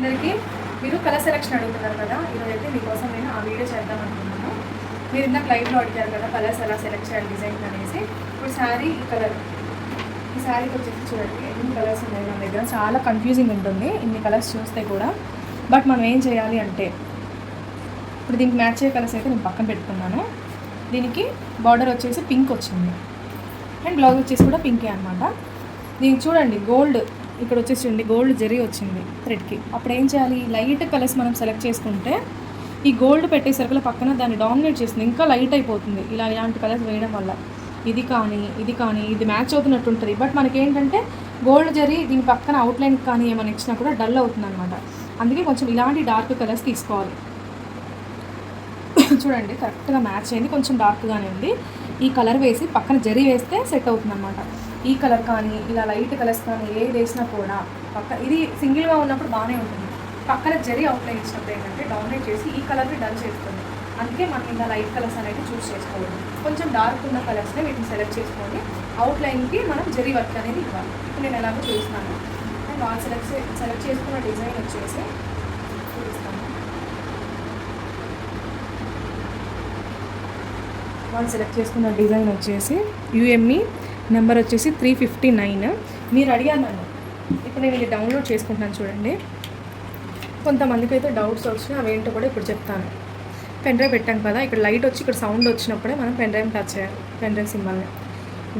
అందరికీ మీరు colour selection అడుగుతున్నారు కదా ఈరోజు అయితే మీకోసం నేను ఆ వీడియో చేద్దాం అనుకున్నాను మీరు ఇందాక లైవ్లో అడిగారు కదా కలర్స్ ఎలా సెలెక్ట్ చేయాలి డిజైన్ అనేసి. ఇప్పుడు శారీ ఈ కలర్ ఈ శారీకి వచ్చేసి చూడండి ఎన్ని కలర్స్ ఉన్నాయి మన దగ్గర. చాలా కన్ఫ్యూజింగ్ ఉంటుంది ఇన్ని కలర్స్ చూస్తే కూడా. బట్ మనం ఏం చేయాలి అంటే ఇప్పుడు దీనికి మ్యాచ్ అయ్యే కలర్స్ అయితే నేను పక్కన పెట్టుకున్నాను. దీనికి బార్డర్ వచ్చేసి పింక్ వచ్చింది. అండ్ బ్లౌజ్ వచ్చేసి కూడా పింకే అనమాట దీనికి చూడండి గోల్డ్ ఇక్కడ వచ్చేసి చూడండి గోల్డ్ జరీ వచ్చింది థ్రెడ్కి అప్పుడు ఏం చేయాలి? లైట్ కలర్స్ మనం సెలెక్ట్ చేసుకుంటే ఈ గోల్డ్ పెట్టే సరుకుల పక్కన దాన్ని డామినేట్ చేస్తుంది. ఇంకా లైట్ అయిపోతుంది. ఇలా ఇలాంటి కలర్స్ వేయడం వల్ల. ఇది కానీ ఇది కానీ ఇది మ్యాచ్ అవుతున్నట్టు ఉంటుంది. బట్ మనకేంటంటే గోల్డ్ జరీ దీని పక్కన అవుట్లైన్ కానీ ఏమైనా ఇచ్చినా కూడా డల్ అవుతుంది అనమాట అందుకే కొంచెం ఇలాంటి డార్క్ కలర్స్ తీసుకోవాలి. చూడండి కరెక్ట్గా మ్యాచ్ అయింది. కొంచెం డార్క్గానే ఉంది. ఈ కలర్ వేసి పక్కన జరీ వేస్తే సెట్ అవుతుంది అనమాట ఈ కలర్ కానీ ఇలా లైట్ కలర్స్ కానీ ఏది వేసినా కూడా పక్క ఇది సింగిల్గా ఉన్నప్పుడు బాగానే ఉంటుంది. పక్కన జరీ అవుట్లైన్ ఇచ్చినప్పుడు ఏంటంటే డౌన్లైట్ చేసి ఈ కలర్ని డల్ చేస్తుంది. అందుకే మనం ఇలా లైట్ కలర్స్ అనేది చూస్ చేసుకోవాలి. కొంచెం డార్క్ ఉన్న కలర్స్ని వీటిని సెలెక్ట్ చేసుకొని అవుట్లైన్కి మనం జరీ వర్క్ అనేది ఇవ్వాలి. ఇప్పుడు నేను ఎలాగో చూస్తున్నాను అండ్ వాళ్ళు సెలెక్ట్ సెలెక్ట్ చేసుకున్న డిజైన్ వచ్చేసి చూపిస్తాను. వాళ్ళు సెలెక్ట్ చేసుకున్న డిజైన్ వచ్చేసి యుఎంఈ నెంబర్ వచ్చేసి త్రీ ఫిఫ్టీ నైన్. మీరు అడిగాను నన్ను. ఇప్పుడు నేను ఇది డౌన్లోడ్ చేసుకుంటున్నాను చూడండి. కొంతమందికి అయితే డౌట్స్ వచ్చినాయి అవేంటో కూడా ఇప్పుడు చెప్తాను. పెన్ డ్రైవ్ పెట్టాం కదా ఇక్కడ లైట్ వచ్చి ఇక్కడ సౌండ్ వచ్చినప్పుడే మనం పెన్ డ్రైవ్ టచ్ చేయాలి పెన్ డ్రైవ్ సింబల్ని.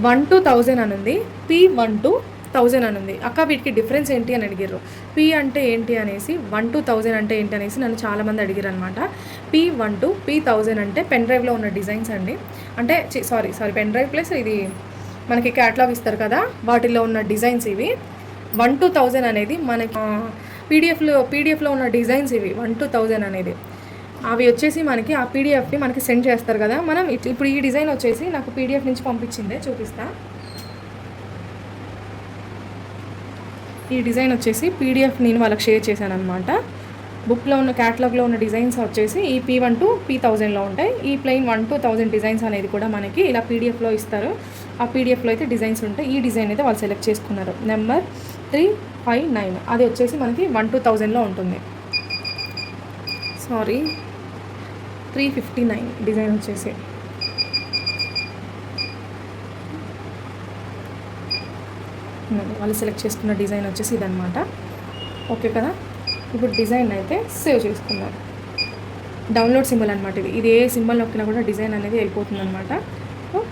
వన్ టూ థౌజండ్ అని ఉంది పీ వన్ టూ థౌజండ్ అని ఉంది అక్క వీటికి డిఫరెన్స్ ఏంటి అని అడిగారు పీ అంటే ఏంటి అనేసి వన్ టూ థౌజండ్ అంటే ఏంటి అనేసి నన్ను చాలామంది అడిగారు అనమాట P one two P thousand అంటే పెన్ డ్రైవ్లో ఉన్న డిజైన్స్ అండి. అంటే sorry sorry pen drive plus ఇది మనకి క్యాట్లాగ్ ఇస్తారు కదా వాటిల్లో ఉన్న డిజైన్స్ ఇవి. వన్ టు థౌజండ్ అనేది మనకి పీడిఎఫ్లో పీడిఎఫ్లో ఉన్న డిజైన్స్ ఇవి. వన్ టు థౌజండ్ అనేది. అవి వచ్చేసి మనకి ఆ పీడిఎఫ్ని మనకి సెండ్ చేస్తారు కదా. మనం ఇప్పుడు ఈ డిజైన్ వచ్చేసి నాకు పీడిఎఫ్ నుంచి పంపించిందే చూపిస్తా. ఈ డిజైన్ వచ్చేసి పీడిఎఫ్ నేను వాళ్ళకి షేర్ చేశాను అనమాట బుక్లో ఉన్న క్యాటలాగ్లో ఉన్న డిజైన్స్ వచ్చేసి ఈ పీ వన్ టు పీ థౌజండ్లో ఉంటాయి. ఈ plain one two thousand designs అనేది కూడా మనకి ఇలా పీడిఎఫ్లో ఇస్తారు. ఆ పీడిఎఫ్లో అయితే డిజైన్స్ ఉంటాయి. ఈ డిజైన్ అయితే వాళ్ళు సెలెక్ట్ చేసుకున్నారు. నెంబర్ త్రీ ఫైవ్ నైన్ అది వచ్చేసి మనకి వన్ టూ థౌజండ్లో ఉంటుంది. Sorry three fifty nine design వచ్చేసి. వాళ్ళు సెలెక్ట్ చేసుకున్న డిజైన్ వచ్చేసి ఇదనమాట ఓకే కదా? ఇప్పుడు డిజైన్ అయితే సేవ్ చేసుకున్నారు డౌన్లోడ్ సింబల్ అనమాట ఇది. ఇది ఏ సింబల్ నొక్కినా కూడా డిజైన్ అనేది వెళ్ళిపోతుంది అనమాట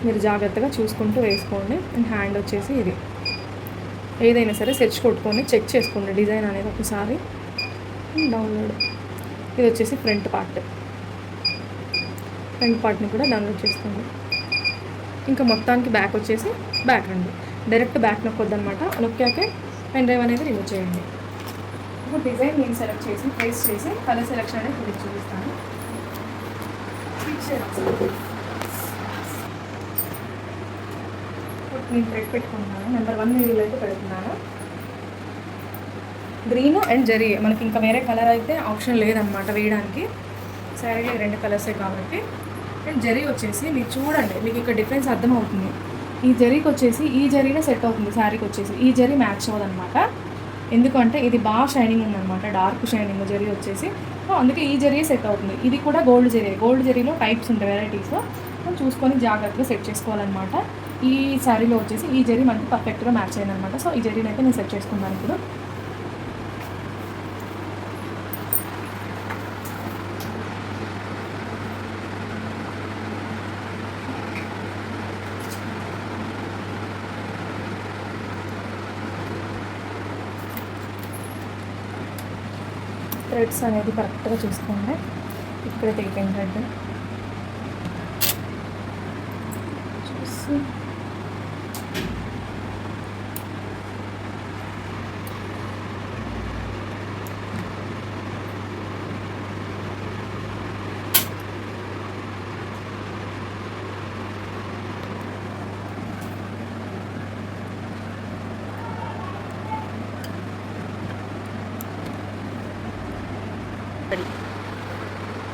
మీరు జాగ్రత్తగా చూసుకుంటూ వేసుకోండి. అండ్ హ్యాండ్ వచ్చేసి ఇది. ఏదైనా సరే సెర్చ్ కొట్టుకొని చెక్ చేసుకోండి. డిజైన్ అనేది ఒకసారి డౌన్లోడ్. ఇది వచ్చేసి ఫ్రంట్ పార్ట్. ఫ్రంట్ పార్ట్ని కూడా డౌన్లోడ్ చేసుకోండి. ఇంకా మొత్తానికి బ్యాక్ వచ్చేసి బ్యాక్ రండి. డైరెక్ట్ బ్యాక్ నొక్కొద్దనమాట నొక్కాకే పెన్ డ్రైవ్ అనేది రిమూవ్ చేయండి. ఇప్పుడు డిజైన్ నేను సెలెక్ట్ చేసి ప్లేస్ చేసి కలర్ సెలెక్షన్ అనేది మీకు చూపిస్తాను. నేను థ్రెడ్ పెట్టుకుంటున్నాను. నెంబర్ వన్ వీడియోలో అయితే పెడుతున్నాను. గ్రీన్ అండ్ జరీ మనకి ఇంకా వేరే కలర్ అయితే ఆప్షన్ లేదనమాట వేయడానికి. శారీ రెండు కలర్సే కాబట్టి. అండ్ జరీ వచ్చేసి మీరు చూడండి మీకు ఇక్కడ డిఫరెన్స్ అర్థమవుతుంది. ఈ జరీకి వచ్చేసి ఈ జరీనే సెట్ అవుతుంది శారీకి వచ్చేసి. ఈ జరీ మ్యాచ్ అవ్వదన్నమాట. ఎందుకంటే ఇది బాగా షైనింగ్ ఉందన్నమాట డార్క్ షైనింగ్ జరీ వచ్చేసి. సో అందుకే ఈ జరీ సెట్ అవుతుంది. ఇది కూడా గోల్డ్ జరీ. గోల్డ్ జరీలో టైప్స్ ఉంటాయి వెరైటీస్ చూసుకొని జాగ్రత్తగా సెట్ చేసుకోవాలన్నమాట. ఈ శారీలో వచ్చేసి ఈ జరీ మనకి పర్ఫెక్ట్గా మ్యాచ్ అయిందనమాట సో ఈ జరీని అయితే నేను సెట్ చేసుకున్నాను ఇప్పుడు. థ్రెడ్స్ అనేది కరెక్ట్గా చూసుకోండి. ఇక్కడ టేకింగ్ థ్రెడ్ చూసి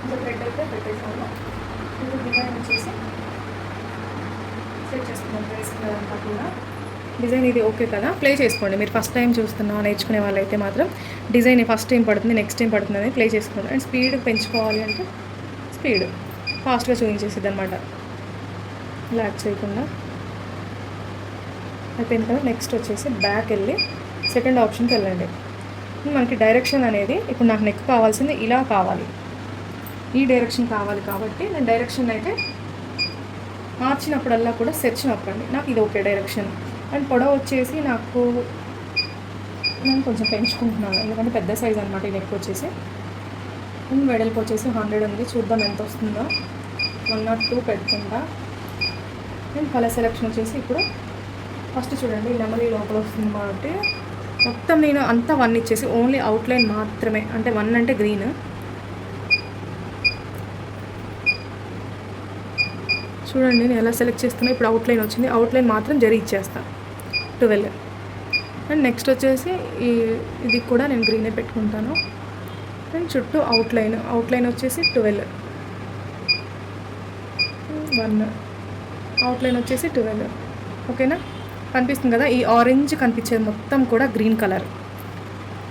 ఇంకా అయితే పెట్టేసాము ఇప్పుడు డిజైన్ వచ్చేసి సెట్ చేసుకున్నాం డ్రెస్ అంతా కూడా. డిజైన్ ఇది ఓకే కదా? ప్లే చేసుకోండి. మీరు ఫస్ట్ టైం చూస్తున్నా నేర్చుకునే వాళ్ళైతే మాత్రం డిజైన్ ఫస్ట్ టైం పడుతుంది నెక్స్ట్ టైం పడుతుంది అనేది ప్లే చేసుకోండి. అండ్ స్పీడ్ పెంచుకోవాలి అంటే స్పీడ్ ఫాస్ట్గా చూపించేసిద్ది అనమాట లాక్ చేయకుండా. అయిపోయింది కదా నెక్స్ట్ వచ్చేసి బ్యాక్ వెళ్ళి సెకండ్ ఆప్షన్కి వెళ్ళండి. మనకి డైరెక్షన్ అనేది ఇప్పుడు నాకు నెక్ కావాల్సింది ఇలా కావాలి. ఈ డైరెక్షన్ కావాలి కాబట్టి నేను డైరెక్షన్ అయితే మార్చినప్పుడల్లా కూడా సెర్చ్ నొక్కండి. నాకు ఇది ఓకే డైరెక్షన్ అండ్ పొడవ వచ్చేసి నాకు నేను కొంచెం పెంచుకుంటున్నాను. ఎందుకంటే పెద్ద సైజ్ అనమాట ఈ నెక్ వచ్చేసి. వెడల్పు వచ్చేసి హండ్రెడ్ ఉంది. చూద్దాం ఎంత వస్తుందో. వన్ నాట్ టూ పెట్టుకుంటా. అండ్ కలర్ సెలెక్షన్ వచ్చేసి ఇప్పుడు ఫస్ట్ చూడండి నెమలి లోపల వస్తుంది కాబట్టి మొత్తం నేను అంతా వన్ ఇచ్చేసి ఓన్లీ అవుట్లైన్ మాత్రమే. అంటే వన్ అంటే గ్రీన్ చూడండి నేను ఎలా సెలెక్ట్ చేస్తున్నా ఇప్పుడు అవుట్లైన్ వచ్చింది. అవుట్లైన్ మాత్రం జరి ఇచ్చేస్తాను ట్వెల్వ్ అండ్ నెక్స్ట్ వచ్చేసి ఈ ఇది కూడా నేను గ్రీనే పెట్టుకుంటాను. అండ్ చుట్టూ అవుట్లైన్ అవుట్లైన్ వచ్చేసి ట్వెల్వ్ వన్ అవుట్లైన్ వచ్చేసి ట్వెల్వ్ ఓకేనా కనిపిస్తుంది కదా? ఈ ఆరెంజ్ కనిపించేది మొత్తం కూడా గ్రీన్ కలర్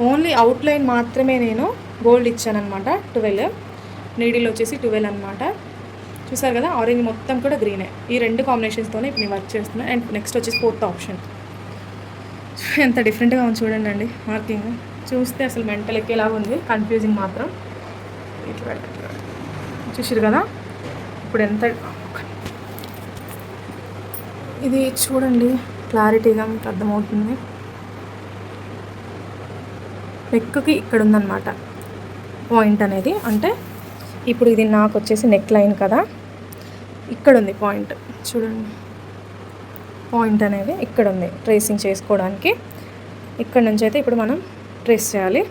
ఓన్లీ అవుట్లైన్ మాత్రమే నేను గోల్డ్ ఇచ్చానమాట ట్వెల్వ్ నీడిల్ వచ్చేసి ట్వెల్వ్ అనమాట చూసారు కదా ఆరెంజ్ మొత్తం కూడా గ్రీనే ఈ రెండు కాంబినేషన్స్తోనే ఇప్పుడు నేను వర్క్ చేస్తున్నాను అండ్ నెక్స్ట్ వచ్చేసి ఫోర్త్ ఆప్షన్ ఎంత డిఫరెంట్గా ఉంది చూడండి అండి మార్కింగ్ చూస్తే అసలు మెంటల్ ఎక్కేలాగా ఉంది. కన్ఫ్యూజింగ్ మాత్రం. ఇట్లా చూసారు కదా? ఇప్పుడు ఎంత ఇది చూడండి క్లారిటీగా మీకు అర్థమవుతుంది. నెక్కి ఇక్కడ ఉందన్నమాట. పాయింట్ అనేది. అంటే ఇప్పుడు ఇది నాకు వచ్చేసి నెక్ లైన్ కదా. ఇక్కడ ఉంది పాయింట్. చూడండి. పాయింట్ అనేది ఇక్కడ ఉంది ట్రేసింగ్ చేసుకోవడానికి. ఇక్కడ నుంచి అయితే ఇప్పుడు మనం ట్రేస్ చేయాలి.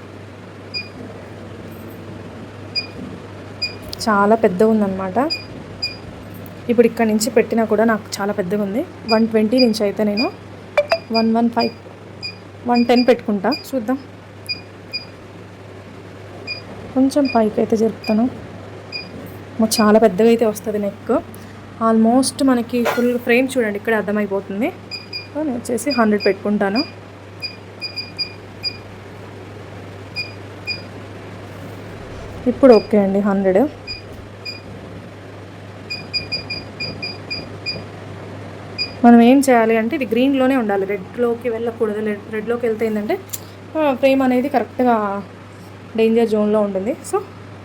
చాలా పెద్దగా ఉందన్నమాట. ఇప్పుడు ఇక్కడ నుంచి పెట్టినా కూడా నాకు చాలా పెద్దగా ఉంది. వన్ ట్వంటీ నుంచి అయితే నేను one one five one ten పెట్టుకుంటా. చూద్దాం. కొంచెం పైకి అయితే జరుపుతాను. చాలా పెద్దగా అయితే వస్తుంది నెక్ ఆల్మోస్ట్ మనకి ఫుల్ ఫ్రేమ్ చూడండి ఇక్కడ అర్థమైపోతుంది. నేను వచ్చేసి హండ్రెడ్ పెట్టుకుంటాను. ఇప్పుడు ఓకే అండి హండ్రెడ్ మనం ఏం చేయాలి అంటే ఇది గ్రీన్లోనే ఉండాలి. రెడ్లోకి వెళ్ళకూడదు. రెడ్ రెడ్లోకి వెళ్తే ఏంటంటే ఫ్రేమ్ అనేది కరెక్ట్గా డేంజర్ జోన్లో ఉంటుంది. సో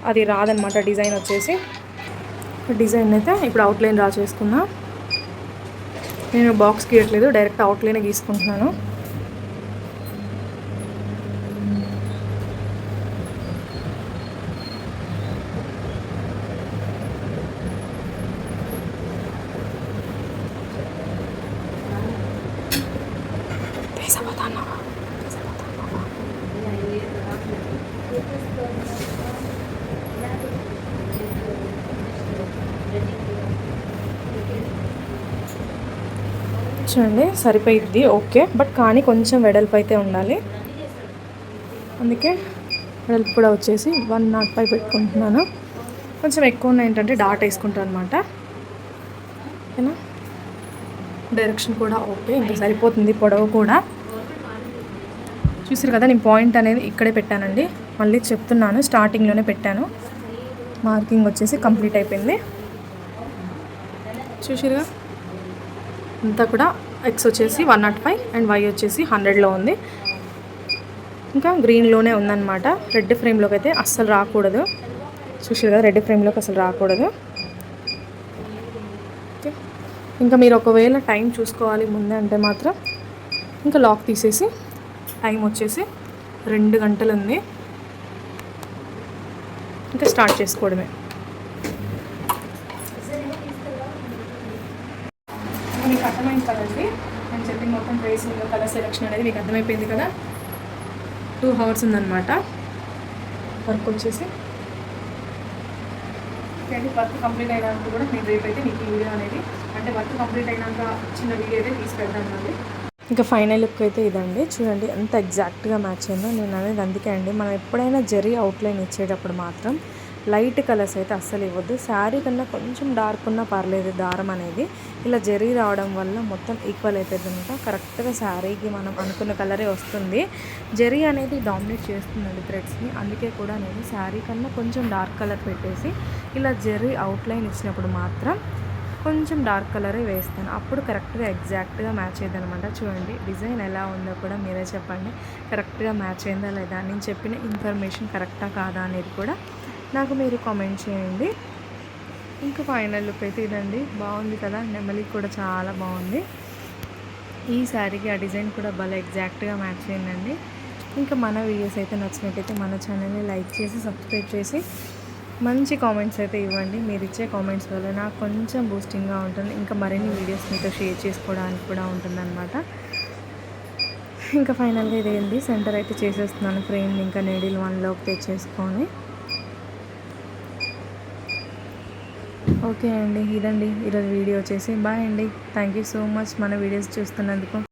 అది రాదనమాట డిజైన్ వచ్చేసి. డిజైన్ అయితే ఇప్పుడు అవుట్లైన్ డ్రా చేసుకున్నా. నేను బాక్స్ గీయట్లేదు డైరెక్ట్ అవుట్లైనే గీసుకుంటున్నాను. చూడండి సరిపోయిద్ది ఓకే. బట్ కానీ కొంచెం వెడల్పు అయితే ఉండాలి. అందుకే వెడల్పు కూడా వచ్చేసి వన్ నాట్ ఫైవ్ పెట్టుకుంటున్నాను. కొంచెం ఎక్కువ ఉన్న ఏంటంటే డాట్ వేసుకుంటాను అనమాట ఓకేనా? డైరెక్షన్ కూడా ఓకే. ఇంకా సరిపోతుంది పొడవు కూడా. చూసారు కదా నేను పాయింట్ అనేది ఇక్కడే పెట్టానండి. మళ్ళీ చెప్తున్నాను స్టార్టింగ్లోనే పెట్టాను. మార్కింగ్ వచ్చేసి కంప్లీట్ అయిపోయింది. చూసారుగా అంతా కూడా ఎక్స్ వచ్చేసి one nought five and Y వచ్చేసి హండ్రెడ్లో ఉంది. ఇంకా గ్రీన్లోనే ఉందన్నమాట. రెడ్ ఫ్రేమ్లోకి అయితే అస్సలు రాకూడదు. చూసారు కదా రెడ్ ఫ్రేమ్లోకి అసలు రాకూడదు. ఓకే ఇంకా మీరు ఒకవేళ టైం చూసుకోవాలి ముందే అంటే మాత్రం ఇంకా లాక్ తీసేసి టైం వచ్చేసి రెండు గంటలు ఉంది. ఇంకా స్టార్ట్ చేసుకోవడమే. మీకు అర్థమైంది కదండి? నేను చెప్పిన మొత్తం ట్రేసింగ్ కలర్ సెలెక్షన్ అనేది మీకు అర్థమైపోయింది కదా? టూ హవర్స్ ఉందన్నమాట. వర్క్ వచ్చేసి. అండి వర్క్ కంప్లీట్ అయినాక కూడా నేను రేపు అయితే మీకు వీడియో అనేది అంటే వర్క్ కంప్లీట్ అయినాక చిన్న వీడియో అయితే తీసి పెడతాను అండి. ఇంకా ఫైనల్ లుక్ అయితే ఇదండి. చూడండి ఎంత ఎగ్జాక్ట్గా మ్యాచ్ అయిందో నేను అనేది అందుకే అండి. మనం ఎప్పుడైనా జరీ అవుట్లైన్ ఇచ్చేటప్పుడు మాత్రం లైట్ కలర్స్ అయితే అస్సలు ఇవ్వద్దు. శారీ కన్నా కొంచెం డార్క్ ఉన్నా పర్లేదు దారం అనేది. ఇలా జరిగి రావడం వల్ల మొత్తం ఈక్వల్ అయిపోయింది అనమాట కరెక్ట్గా శారీకి మనం అనుకున్న కలరే వస్తుంది. జరీ అనేది డామినేట్ చేస్తుందండి థ్రెడ్స్ని అందుకే కూడా నేను శారీ కన్నా కొంచెం డార్క్ కలర్ పెట్టేసి ఇలా జరీ అవుట్లైన్ ఇచ్చినప్పుడు మాత్రం కొంచెం డార్క్ కలరే వేస్తాను. అప్పుడు కరెక్ట్గా ఎగ్జాక్ట్గా మ్యాచ్ అయ్యింది అనమాట చూడండి డిజైన్ ఎలా ఉందో కూడా మీరే చెప్పండి. కరెక్ట్గా మ్యాచ్ అయిందా లేదా? నేను చెప్పిన ఇన్ఫర్మేషన్ కరెక్టా కాదా అనేది కూడా నాకు మీరు కామెంట్ చేయండి. ఇంకా ఫైనల్ లుక్ అయితే ఇదండి. బాగుంది కదా? నెమలి కూడా చాలా బాగుంది. ఈ శారీకి ఆ డిజైన్ కూడా భలే ఎగ్జాక్ట్గా మ్యాచ్ అయిందండి. ఇంకా మన వీడియోస్ అయితే నచ్చినట్టయితే మన ఛానల్ని లైక్ చేసి సబ్స్క్రైబ్ చేసి మంచి కామెంట్స్ అయితే ఇవ్వండి. మీరు ఇచ్చే కామెంట్స్ వల్ల నాకు కొంచెం బూస్టింగ్గా ఉంటుంది. ఇంకా మరిన్ని వీడియోస్ మీతో షేర్ చేసుకోవడానికి కూడా ఉంటుందన్నమాట. ఇంకా ఫైనల్గా ఇదేంది? సెంటర్ అయితే చేసేస్తున్నాను. ఫ్రేమ్ ఇంకా నేడిల్ వన్లోకి తెచ్చేసుకొని. ఓకే అండి ఇదండి ఈరోజు వీడియో వచ్చేసి. బాయ్ అండి. థ్యాంక్ యూ సో మచ్ మన వీడియోస్ చూస్తున్నందుకు.